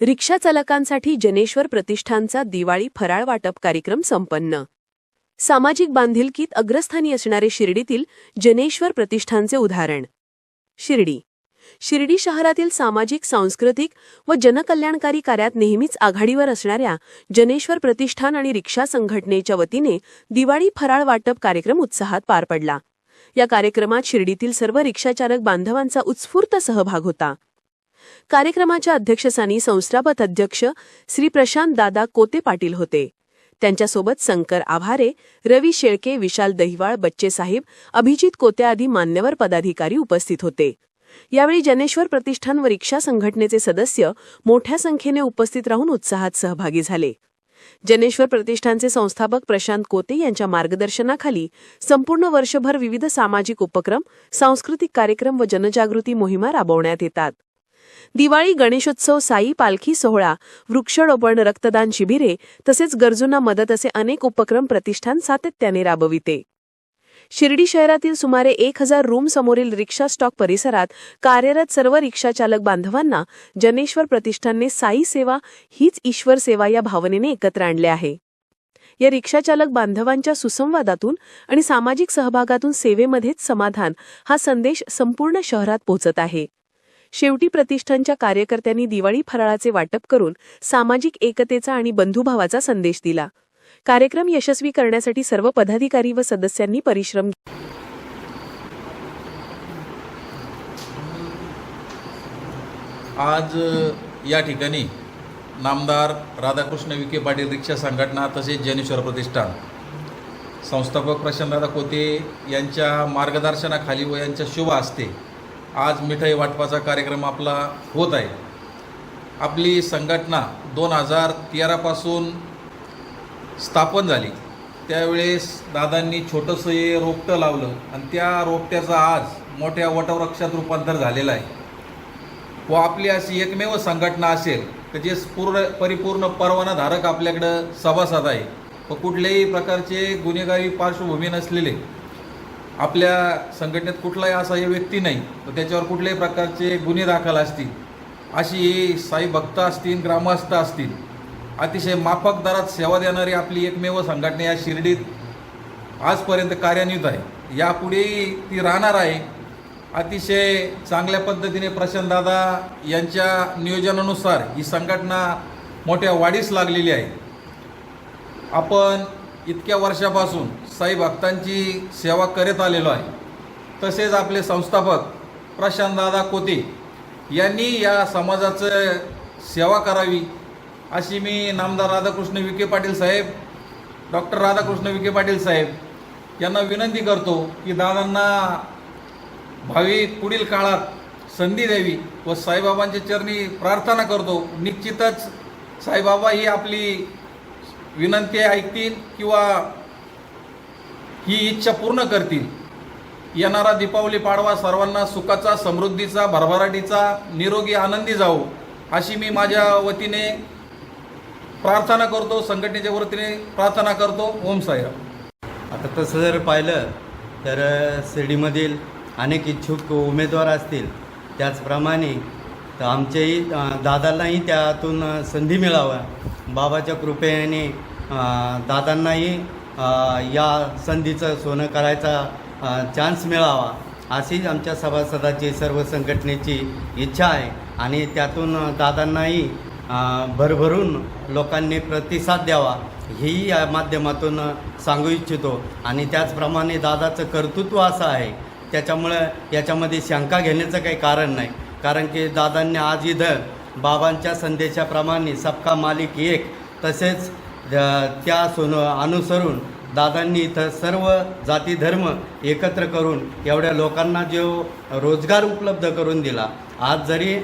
रिक्षा चालकांसाठी जनेश्वर प्रतिष्ठानचा दिवाळी फराळ वाटप कार्यक्रम संपन्न. सामाजिक बांधिलकीत अग्रस्थानी असणारे शिर्डीतील जनेश्वर प्रतिष्ठानचे उदाहरण. शिर्डी. शिर्डी शहरातील सामाजिक सांस्कृतिक व जनकल्याणकारी कार्यात नेहमीच आघाडीवर असणाऱ्या जनेश्वर प्रतिष्ठान आणि रिक्षा संघटनेच्या वतीने दिवाळी फराळ वाटप कार्यक्रम उत्साहात पार पडला. या कार्यक्रमात शिर्डीतील सर्व रिक्षाचालक बांधवांचा उत्स्फूर्त सहभाग होता. कार्यक्रमाच्या अध्यक्षस्थानी संस्थापक अध्यक्ष श्री प्रशांत दादा कोते पाटील होते. त्यांच्यासोबत शंकर आभारे रवी शेळके विशाल दहिवाळ बच्चे साहेब अभिजित कोते आदी मान्यवर पदाधिकारी उपस्थित होते. यावेळी जनेश्वर प्रतिष्ठान व रिक्षा संघटनेचे सदस्य मोठ्या संख्येने उपस्थित राहून उत्साहात सहभागी झाले. जनेश्वर प्रतिष्ठानचे संस्थापक प्रशांत कोते यांच्या मार्गदर्शनाखाली संपूर्ण वर्षभर विविध सामाजिक उपक्रम सांस्कृतिक कार्यक्रम व जनजागृती मोहिमा राबवण्यात येतात. दिवाळी गणेशोत्सव साई पालखी सोहळा वृक्षारोपण रक्तदान शिबिरे तसेच गरजूंना मदत असे अनेक उपक्रम प्रतिष्ठान सातत्याने राबविते. शिर्डी शहरातील सुमारे एक हजार रूम समोरील रिक्षा स्टॉक परिसरात कार्यरत सर्व रिक्षाचालक बांधवांना जनेश्वर प्रतिष्ठानने साई सेवा हीच ईश्वर सेवा या भावनेने एकत्र आणले आहे. या रिक्षाचालक बांधवांच्या सुसंवादातून आणि सामाजिक सहभागातून सेवेमध्येच समाधान हा संदेश संपूर्ण शहरात पोहोचत आहे. शेवटी प्रतिष्ठानच्या कार्यकर्त्यांनी दिवाळी फराळाचे वाटप करून सामाजिक एकतेचा आणि बंधुभावाचा संदेश दिला. कार्यक्रम यशस्वी करण्यासाठी सर्व पदाधिकारी व सदस्यांनी परिश्रम आज या ठिकाणी नामदार राधाकृष्ण विखे पाटील रिक्षा संघटना तसेच जनेश्वर प्रतिष्ठान संस्थापक प्रशांतदादा कोते यांच्या मार्गदर्शनाखाली व यांच्या शुभ असते आज मिठाई वाटपाचा कार्यक्रम आपला होत आहे. आपली संघटना दोन हजार तेरापासून स्थापन झाली. त्यावेळेस दादांनी छोटंसं हे रोपटं लावलं आणि त्या रोपट्याचं आज मोठ्या वटवृक्षात रूपांतर झालेलं आहे. व आपली अशी एकमेव संघटना असेल तर जे पूर्ण परिपूर्ण परवानाधारक आपल्याकडं सभासद आहे. व कुठल्याही प्रकारचे गुन्हेगारी पार्श्वभूमी नसलेले आपल्या संघटनेत कुठलाही असा हे व्यक्ती नाही तर त्याच्यावर कुठल्याही प्रकारचे गुन्हे दाखल असतील अशी ही साई भक्त असतील ग्रामस्थ असतील अतिशय माफक दरात सेवा देणारी आपली एकमेव संघटना या शिर्डीत आजपर्यंत कार्यान्वित आहे. यापुढेही ती राहणार आहे. अतिशय चांगल्या पद्धतीने प्रशांतदादा यांच्या नियोजनानुसार ही संघटना मोठ्या वाढीस लागलेली आहे. आपण इतक्या वर्षापासून साई भक्तांची सेवा करत आलेलो आहे. तसेच आपले संस्थापक प्रशांतदादा कोते यांनी या समाजाचं सेवा करावी अशी मी नामदार राधाकृष्ण विखे पाटील साहेब डॉक्टर राधाकृष्ण विखे पाटील साहेब यांना विनंती करतो की दादांना भावी पुढील काळात संधी द्यावी व साईबाबांच्या चरणी प्रार्थना करतो. निश्चितच साईबाबा ही आपली विनंती ऐकतील किंवा ही इच्छा पूर्ण करतील. येणारा दीपावली पाडवा सर्वांना सुखाचा समृद्धीचा भरभराटीचा निरोगी आनंदी जावो अशी मी माझ्या वतीने प्रार्थना करतो संघटनेच्या वतीने प्रार्थना करतो. ओम साईराम. आता तसं जर पाहिलं तर शिर्डीमधील अनेक इच्छुक उमेदवार असतील. त्याचप्रमाणे तर आमच्याही दादांनाही त्यातून संधी मिळावं. बाबाच्या कृपेने दादांनाही या संधीचं सोनं करायचा चान्स मिळावा अशीच आमच्या सभासदाची सर्व संघटनेची इच्छा आहे. आणि त्यातून दादांनाही भरभरून लोकांनी प्रतिसाद द्यावा ही या माध्यमातून सांगू इच्छितो. आणि त्याचप्रमाणे दादाचं कर्तृत्व असं आहे. त्याच्यामुळं याच्यामध्ये शंका घेण्याचं काही कारण नाही. कारण की दादांनी आज इथं बाबांच्या संदेशाप्रमाणे सबका मालिक एक तसेच त्या सोन अनुसरून दादांनी इथं सर्व जाती धर्म एकत्र करून एवढ्या लोकांना जो रोजगार उपलब्ध करून दिला. आज जरी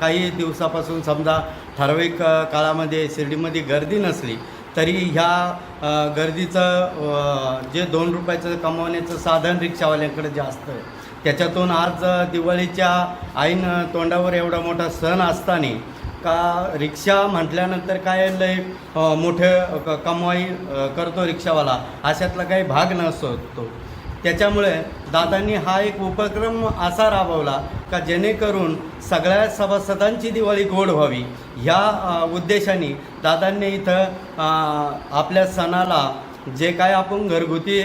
काही दिवसापासून समजा ठराविक काळामध्ये शिर्डीमध्ये गर्दी नसली तरी ह्या गर्दीचं जे दोन रुपयाचं कमावण्याचं साधन रिक्षावाल्यांकडे जास्त आहे. त्याच्यातून आज दिवाळीच्या ऐन तोंडावर एवढा मोठा सण असताना का रिक्षा म्हटल्यानंतर काय लय मोठं क- कमाई करतो रिक्षावाला? अशातला काही भाग नसतो. त्याच्यामुळे दादांनी हा एक उपक्रम असा राबवला का जेणेकरून सगळ्या सभासदांची दिवाळी गोड व्हावी. ह्या उद्देशाने दादांनी इथं आपल्या सणाला जे काय आपण घरगुती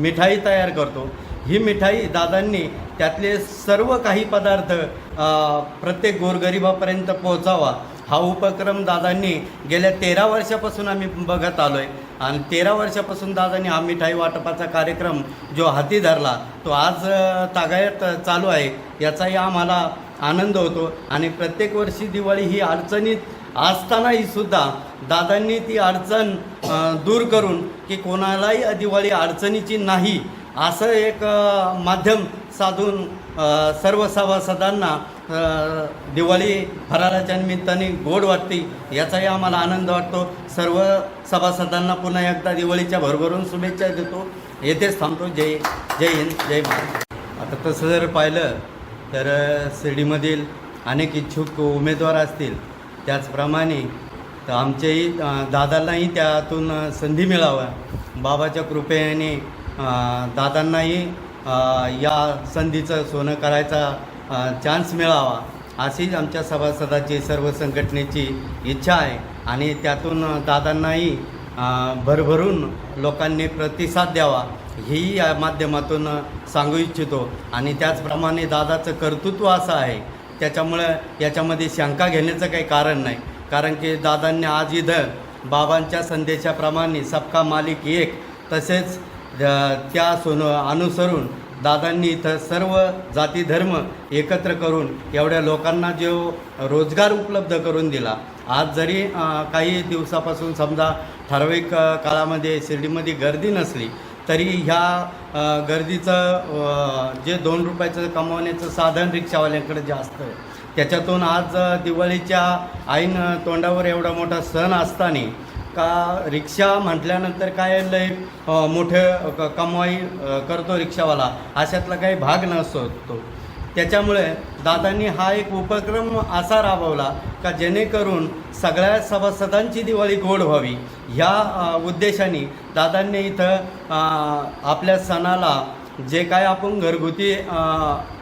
मिठाई तयार करतो ही मिठाई दादांनी त्यातले सर्व काही पदार्थ प्रत्येक गोरगरिबापर्यंत पोहोचावा. हा उपक्रम दादांनी गेल्या तेरा वर्षापासून आम्ही बघत आलो आहे आणि तेरा वर्षापासून दादांनी हा मिठाई वाटपाचा कार्यक्रम जो हाती धरला तो आज तागायत चालू आहे याचाही आम्हाला आनंद होतो. आणि प्रत्येक वर्षी दिवाळी ही अडचणीत असतानाही सुद्धा दादांनी ती अडचण दूर करून की कोणालाही दिवाळी अडचणीची नाही असं एक माध्यम साधून सर्व सभासदांना दिवाळी फराळाच्या निमित्ताने गोड वाटते याचाही आम्हाला आनंद वाटतो. सर्व सभासदांना पुन्हा एकदा दिवाळीच्या भरभरून शुभेच्छा देतो. येथेच थांबतो. जय जय हिंद जय महाराज आता तसं जर पाहिलं तर शिर्डीमधील अनेक इच्छुक उमेदवार असतील. त्याचप्रमाणे तर आमच्याही दादालाही दादांनाही त्यातून संधी मिळावा. बाबाच्या कृपेने दादांनाही या संधीचं सोनं करायचा चान्स मिळावा अशीच आमच्या सभासदाची सर्व संघटनेची इच्छा आहे. आणि त्यातून दादांनाही भरभरून लोकांनी प्रतिसाद द्यावा ही या माध्यमातून सांगू इच्छितो. आणि त्याचप्रमाणे दादाचं कर्तृत्व असं आहे. त्याच्यामुळं याच्यामध्ये शंका घेण्याचं काही कारण नाही. कारण की दादांनी आज इथं बाबांच्या संदेशाप्रमाणे सबका मालिक एक तसेच त्या सोन अनुसरून दादांनी इथं सर्व जाती धर्म एकत्र करून एवढ्या लोकांना जो रोजगार उपलब्ध करून दिला. आज जरी काही दिवसापासून समजा ठराविक काळामध्ये शिर्डीमध्ये गर्दी नसली तरी ह्या गर्दीचं जे दोन रुपयाचं कमावण्याचं साधन रिक्षावाल्यांकडे जास्त आहे. त्याच्यातून आज दिवाळीच्या ऐन तोंडावर एवढा मोठा सण असताना का रिक्षा म्हटल्यानंतर काय लय मोठं क- कमाई करतो रिक्षावाला? अशातला काही भाग नसतो. त्याच्यामुळे दादांनी हा एक उपक्रम असा राबवला का जेणेकरून सगळ्या सभासदांची दिवाळी गोड व्हावी. ह्या उद्देशाने दादांनी इथं आपल्या सणाला जे काय आपण घरगुती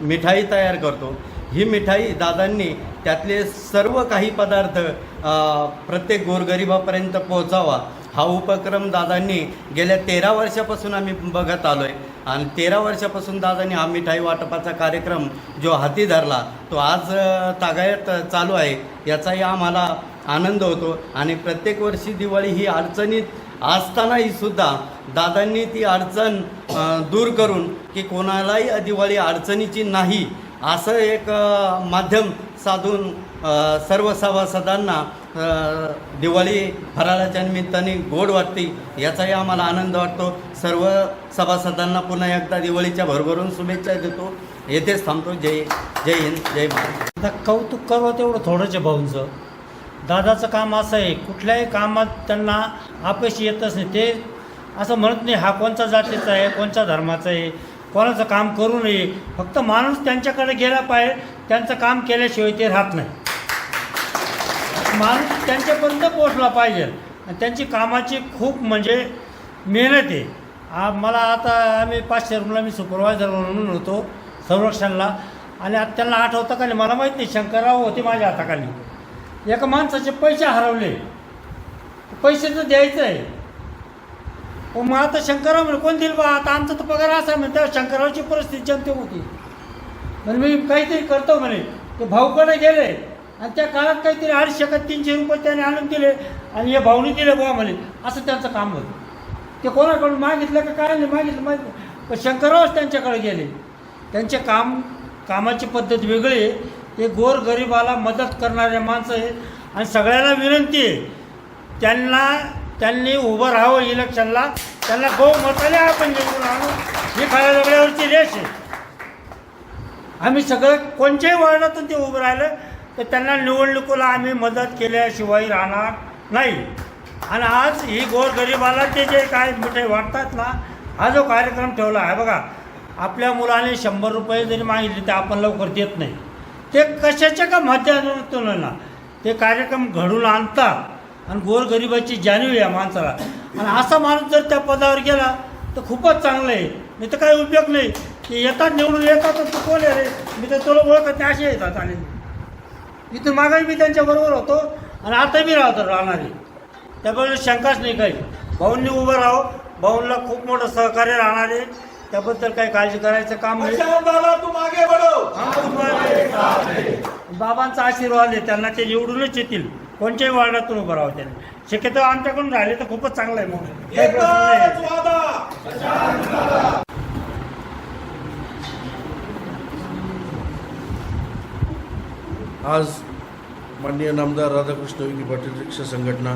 मिठाई तयार करतो ही मिठाई दादांनी त्यातले सर्व काही पदार्थ प्रत्येक गोरगरिबापर्यंत पोहोचावा. हा उपक्रम दादांनी गेल्या तेरा वर्षापासून आम्ही बघत आलो आहे आणि तेरा वर्षापासून दादांनी हा मिठाई वाटपाचा कार्यक्रम जो हाती धरला तो आज तागायत चालू आहे. याचाही आम्हाला आनंद होतो. आणि प्रत्येक वर्षी दिवाळी ही अडचणीत असतानाही सुद्धा दादांनी ती अडचण दूर करून की कोणालाही दिवाळी अडचणीची नाही असं एक माध्यम साधून सर्व सभासदांना दिवाळी फराळाच्या निमित्ताने गोड वाटते याचाही आम्हाला आनंद वाटतो. सर्व सभासदांना पुन्हा एकदा दिवाळीच्या भरभरून शुभेच्छा देतो. येथेच थांबतो. जय जय हिंद जय महाराज आता कौतुक करू तेवढं थोडंच भाऊंचं. दादाचं काम असं आहे कुठल्याही कामात त्यांना अपयशी येतच नाही. ते असं म्हणत नाही हा कोणचा जातीचा आहे कोणत्या धर्माचा आहे कोणाचं काम करू नये. फक्त माणूस त्यांच्याकडे गेला पाहिजे त्यांचं काम केल्याशिवाय ते राहत नाही. माणूस त्यांच्यापर्यंत पोचला पाहिजे. आणि त्यांची कामाची खूप म्हणजे मेहनत आहे. मला आता आम्ही पाचशे रूमला मी सुपरवायझर म्हणून होतो संरक्षणला. आणि आता त्यांना आठवतं का नाही मला माहीत नाही शंकरराव होते माझ्या हाताखाली. एका माणसाचे पैसे हरवले. पैसे तर द्यायचं आहे मला तर शंकरराव म्हणे कोण दिल बा? आता आमचा तर पगार असा म्हणे तेव्हा शंकररावची परिस्थिती जमते होती. म्हणजे मी काहीतरी करतो म्हणे. ते भाऊकडे गेले आणि त्या काळात काहीतरी अडीचशे का तीनशे रुपये त्याने आणून दिले आणि या भाऊने दिले बुवा म्हणे. असं त्यांचं काम होतं. ते कोणाकडून मागितलं का काय नाही मागितलं माहिती पण शंकररावच त्यांच्याकडे गेले. त्यांचे काम कामाची पद्धत वेगळी आहे. ते गोर गरिबाला मदत करणारे माणसं आहे आणि सगळ्याला विनंती आहे. त्यांना त्यांनी उभं राहावं इलेक्शनला. त्यांना बहुमताने आपण निवडून आणू. ही खऱ्या दगड्यावरची रेष आहे. आम्ही सगळं कोणत्याही वळणातून ते उभं राहिलं तर त्यांना निवडणुकीला आम्ही मदत केल्याशिवाय राहणार नाही. आणि आज ही गोरगरिबाला ते जे काय मिठाई वाटतात ना हा जो कार्यक्रम ठेवला आहे बघा आपल्या मुलाने शंभर रुपये जरी मागितले ते आपण लवकर देत नाही. ते कशाच्या का माध्यमातून ना ते कार्यक्रम घडून आणतात. आणि गोरगरिबाची जाणीव आहे या माणसाला. आणि असा माणूस जर त्या पदावर गेला तर खूपच चांगलं आहे. मी तर काही उपयोग नाही. की येतात निवडून येतात तर तू कोण आहे रे? मी तर तुला ओळखत नाही असे येतात आणि. इथून मागाही मी त्यांच्याबरोबर होतो आणि आता मी राहतो राहणारे त्याबद्दल शंकाच नाही काही. भाऊंनी उभं राहो भाऊंना खूप मोठं सहकार्य राहणार आहे. त्याबद्दल काही काळजी करायचं काम नाही. बाबांचा आशीर्वाद आहे. त्यांना ते निवडूनच येतील. कोणत्याही वार्डातून उभं राहावं त्यांनी शक्यतो आमच्याकडून राहिले तर खूपच चांगलं आहे मग काही प्रश्न नाही. आज माननीय नामदार राधाकृष्ण विखे पाटील रिक्षा संघटना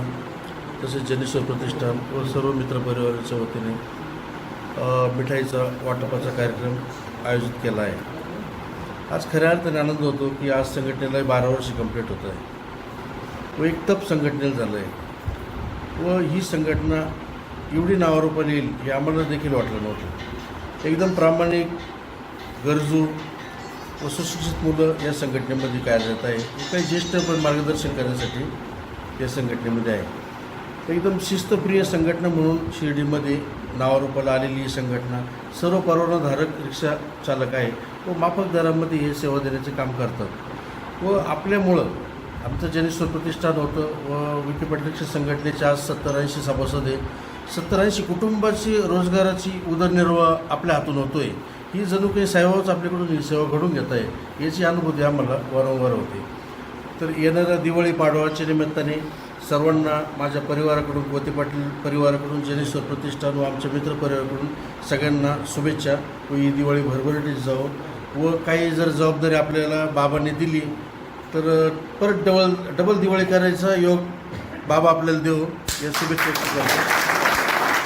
तसेच जनेश्वर प्रतिष्ठान व सर्व मित्रपरिवाराच्या वतीने अ, मिठाईचा वाटपाचा कार्यक्रम आयोजित केला आहे. आज खऱ्या अर्थाने आनंद होतो की आज संघटनेला बारा वर्ष कंप्लीट होत आहे. व एक तप संघटनेला झालं आहे व ही संघटना एवढी नावारूपाला येईल हे आम्हाला देखील वाटलं नव्हतं. एकदम प्रामाणिक गरजू व सुशिक्षित मुलं या संघटनेमध्ये कार्यरत आहे. काही ज्येष्ठ पण मार्गदर्शन करण्यासाठी या संघटनेमध्ये आहे. एकदम शिस्तप्रिय संघटना म्हणून शिर्डीमध्ये नावारूपाला आलेली ही संघटना सर्व परवानाधारक रिक्षा चालक आहे व माफक दरामध्ये हे सेवा देण्याचे काम करतात. व आपल्यामुळं आमचं ज्यांनी प्रतिष्ठान होतं व विखे पाटील संघटनेचे आज सत्तर ऐंशी सभासद आहे सत्तर ऐंशी कुटुंबाची रोजगाराची उदरनिर्वाह आपल्या हातून होतो आहे ही जणू काही साहेबाच आपल्याकडून ही सेवा घडून घेत आहे याची अनुभूती आम्हाला वारंवार होते. तर येणाऱ्या दिवाळी पाडवाच्या निमित्ताने सर्वांना माझ्या परिवाराकडून गोते पाटील परिवाराकडून जनेश्वर प्रतिष्ठान व आमच्या मित्र परिवाराकडून सगळ्यांना शुभेच्छा. व ही दिवाळी भरभरटीत जावं. व काही जर जबाबदारी आपल्याला बाबांनी दिली तर परत डबल डबल दिवाळी करायचा योग बाबा आपल्याला देऊ. या शुभेच्छा करतो.